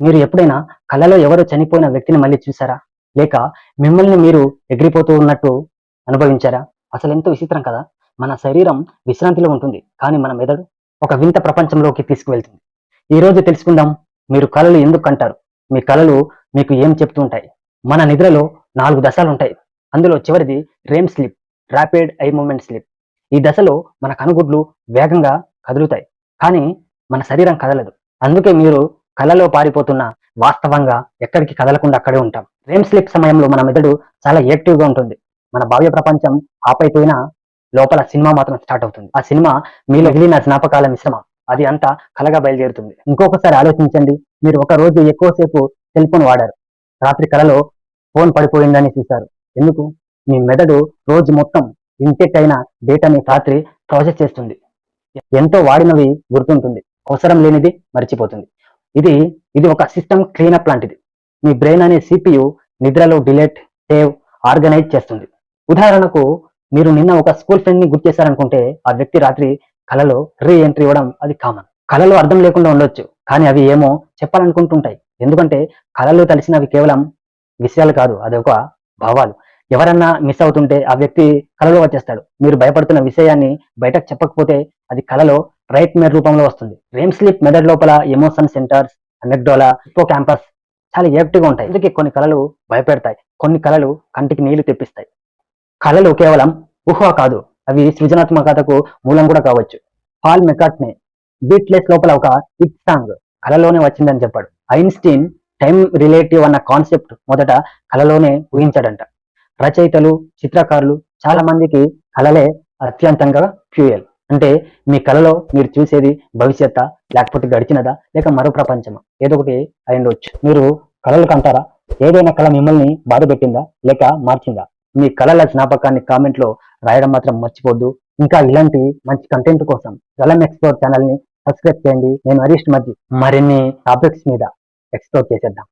మీరు ఎప్పుడైనా కలలో ఎవరో చనిపోయిన వ్యక్తిని మళ్ళీ చూసారా? లేక మిమ్మల్ని మీరు ఎగిరిపోతూ ఉన్నట్టు అనుభవించారా? అసలు ఎంతో విచిత్రం కదా! మన శరీరం విశ్రాంతిలో ఉంటుంది కానీ మన మెదడు ఒక వింత ప్రపంచంలోకి తీసుకువెళ్తుంది. ఈ రోజు తెలుసుకుందాం మీరు కళలు ఎందుకు అంటారు మీ కళలు మీకు ఏం చెప్తూ ఉంటాయి? మన నిద్రలో నాలుగు దశలు ఉంటాయి. అందులో చివరిది REM sleep rapid eye movement sleep ఈ దశలో మన కనుగుడ్లు వేగంగా కదులుతాయి కానీ మన శరీరం కదలదు. అందుకే మీరు కలలో పారిపోతున్న వాస్తవంగా ఎక్కడికి కదలకుండా అక్కడే ఉంటాం. రేమ్ స్లిప్ సమయంలో మన మెదడు చాలా యాక్టివ్గా ఉంటుంది. మన భావ్య ప్రపంచం ఆపైపోయినా లోపల సినిమా మాత్రం స్టార్ట్ అవుతుంది. ఆ సినిమా మీలో మిగిలిన జ్ఞాపకాల మిశ్రమ. అది అంతా కలగా బయలుదేరుతుంది. ఇంకొకసారి ఆలోచించండి. మీరు ఒక రోజు ఎక్కువసేపు సెల్ ఫోన్ వాడారు. రాత్రి కలలో ఫోన్ పడిపోయిందని చూశారు. ఎందుకు? మీ మెదడు రోజు మొత్తం ఇంటెక్ట్ అయిన డేటాని రాత్రి ప్రాసెస్ చేస్తుంది. ఎంతో వాడినవి గుర్తుంటుంది. అవసరం లేనిది మర్చిపోతుంది. ఇది ఇది ఒక సిస్టమ్ క్లీనప్ లాంటిది. మీ బ్రెయిన్ అనే సిపియు నిద్రలో డిలేట్ సేవ్ ఆర్గనైజ్ చేస్తుంది. ఉదాహరణకు మీరు నిన్న ఒక స్కూల్ ఫ్రెండ్ని గుర్తు చేశారనుకుంటే ఆ వ్యక్తి రాత్రి కలలో రీ ఎంట్రీ ఇవ్వడం అది కామన్. కళలో అర్థం లేకుండా ఉండొచ్చు కానీ అవి ఏమో చెప్పాలనుకుంటుంటాయి. ఎందుకంటే కళలు తెలిసినవి కేవలం విషయాలు కాదు అది ఒక భావాలు. ఎవరన్నా మిస్ అవుతుంటే ఆ వ్యక్తి కలలో వచ్చేస్తాడు. మీరు భయపడుతున్న విషయాన్ని బయటకు చెప్పకపోతే అది కలలో రైట్ మేర్ రూపంలో వస్తుంది. రేమ్ స్లీప్ మెదడు లోపల emotion centres amygdala hippocampus చాలా యాక్టివ్గా ఉంటాయి. అందుకే కొన్ని కళలు భయపెడతాయి. కొన్ని కళలు కంటికి నీళ్ళు తెప్పిస్తాయి. కళలు కేవలం ఊహ కాదు. అవి సృజనాత్మకతకు మూలం కూడా కావచ్చు. పాల్ మెకాట్నే బీట్లెస్ లోపల ఒక హిట్ సాంగ్ కళలోనే వచ్చిందని చెప్పాడు. ఐన్స్టీన్ టైం రిలేటివ్ అన్న కాన్సెప్ట్ మొదట కళలోనే ఊహించాడంట. రచయితలు చిత్రకారులు చాలా మందికి కళలే అత్యంతంగా ఫ్యూయల్ అంటే మీ కళలో మీరు చూసేది భవిష్యత్త లేకపోతే గడిచినదా లేక మరో ప్రపంచమా? ఏదో ఒకటి అయి ఉండవచ్చు మీరు కళలు కంటారా? ఏదైనా కళ మిమ్మల్ని బాధ పెట్టిందా లేక మార్చిందా? మీ కళల జ్ఞాపకాన్ని కామెంట్లో రాయడం మాత్రం మర్చిపోద్దు. ఇంకా ఇలాంటి మంచి కంటెంట్ కోసం గలం ఎక్స్ప్లోర్ ఛానల్ని సబ్స్క్రైబ్ చేయండి. నేను హరీష్ మధ్య మరిన్ని టాపిక్స్ మీద ఎక్స్ప్లోర్ చేసేద్దాం.